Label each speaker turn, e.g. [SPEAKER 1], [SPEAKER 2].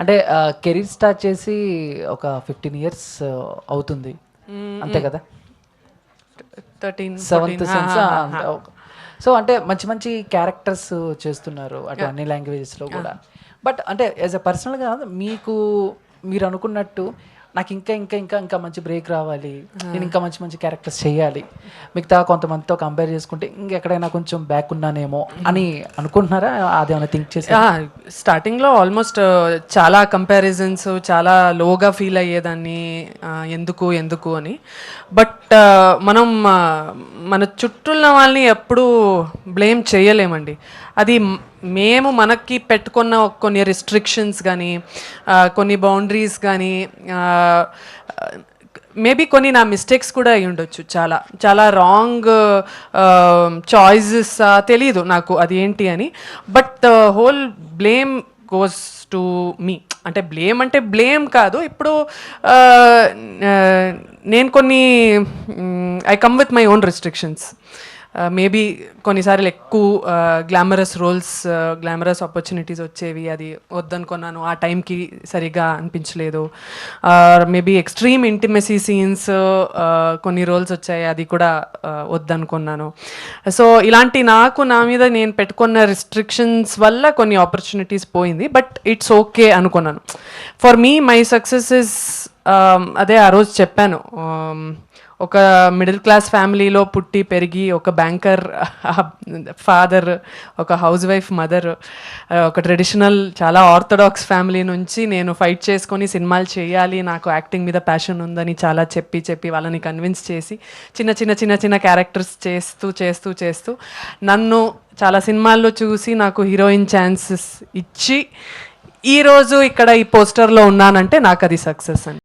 [SPEAKER 1] అంటే career start చేసి ఒక ఫిఫ్టీన్ ఇయర్స్ అవుతుంది. అంతే కదా?
[SPEAKER 2] థర్టీన్
[SPEAKER 1] సెవెంత్ సెన్స్ సో అంటే మంచి మంచి క్యారెక్టర్స్ చేస్తున్నారు అటు అన్ని లాంగ్వేజెస్లో కూడా. బట్ అంటే యాజ్ ఎ పర్సనల్గా మీకు మీరు అనుకున్నట్టు నాకు ఇంకా ఇంకా ఇంకా ఇంకా మంచి బ్రేక్ రావాలి. నేను ఇంకా మంచి మంచి క్యారెక్టర్స్ చేయాలి. మిగతా కొంతమందితో కంపేర్ చేసుకుంటే ఇంకెక్కడైనా కొంచెం బ్యాక్ ఉన్నానేమో అని అనుకుంటున్నారా? అదేమైనా థింక్ చేసి
[SPEAKER 2] స్టార్టింగ్లో ఆల్మోస్ట్ చాలా కంపారిజన్స్ చాలా లోగా ఫీల్ అయ్యేదాన్ని ఎందుకు ఎందుకు అని. బట్ మనం మన చుట్టూ ఉన్న వాళ్ళని ఎప్పుడూ బ్లేమ్ చేయలేమండి. అది మేము మనకి పెట్టుకున్న కొన్ని రిస్ట్రిక్షన్స్ కానీ కొన్ని బౌండరీస్ కానీ మేబీ కొన్ని నా మిస్టేక్స్ కూడా అయి ఉండొచ్చు చాలా. చాలా రాంగ్ చాయిసెస్ తెలీదు నాకు అది ఏంటి అని. But the whole blame goes to me అంటే బ్లేమ్ అంటే బ్లేమ్ కాదు. ఇప్పుడు నేను కొన్ని I come with my own restrictions Uh, maybe కొన్నిసార్లు ఎక్కువ గ్లామరస్ రోల్స్ గ్లామరస్ ఆపర్చునిటీస్ వచ్చేవి అది వద్దనుకున్నాను. ఆ టైంకి సరిగా అనిపించలేదు. మేబీ ఎక్స్ట్రీమ్ ఇంటిమెసీ సీన్స్ కొన్ని రోల్స్ వచ్చాయి అది కూడా uh, వద్దనుకున్నాను. సో ఇలాంటి నాకు నా మీద నేను పెట్టుకున్న రిస్ట్రిక్షన్స్ వల్ల కొన్ని ఆపర్చునిటీస్ పోయింది బట్ ఇట్స్ ఓకే అనుకున్నాను. For me my success is అదే ఆ రోజు చెప్పాను um, ఒక మిడిల్ క్లాస్ ఫ్యామిలీలో పుట్టి పెరిగి ఒక బ్యాంకర్ ఫాదర్ ఒక హౌస్ వైఫ్ మదర్ ఒక ట్రెడిషనల్ చాలా ఆర్థడాక్స్ ఫ్యామిలీ నుంచి నేను ఫైట్ చేసుకొని సినిమాలు చేయాలి నాకు యాక్టింగ్ మీద ప్యాషన్ ఉందని చాలా చెప్పి చెప్పి వాళ్ళని కన్విన్స్ చేసి చిన్న చిన్న చిన్న చిన్న క్యారెక్టర్స్ చేస్తూ చేస్తూ చేస్తూ నన్ను చాలా సినిమాల్లో చూసి నాకు హీరోయిన్ ఛాన్సెస్ ఇచ్చి ఈరోజు ఇక్కడ ఈ పోస్టర్లో ఉన్నానంటే నాకు అది సక్సెస్ అండి.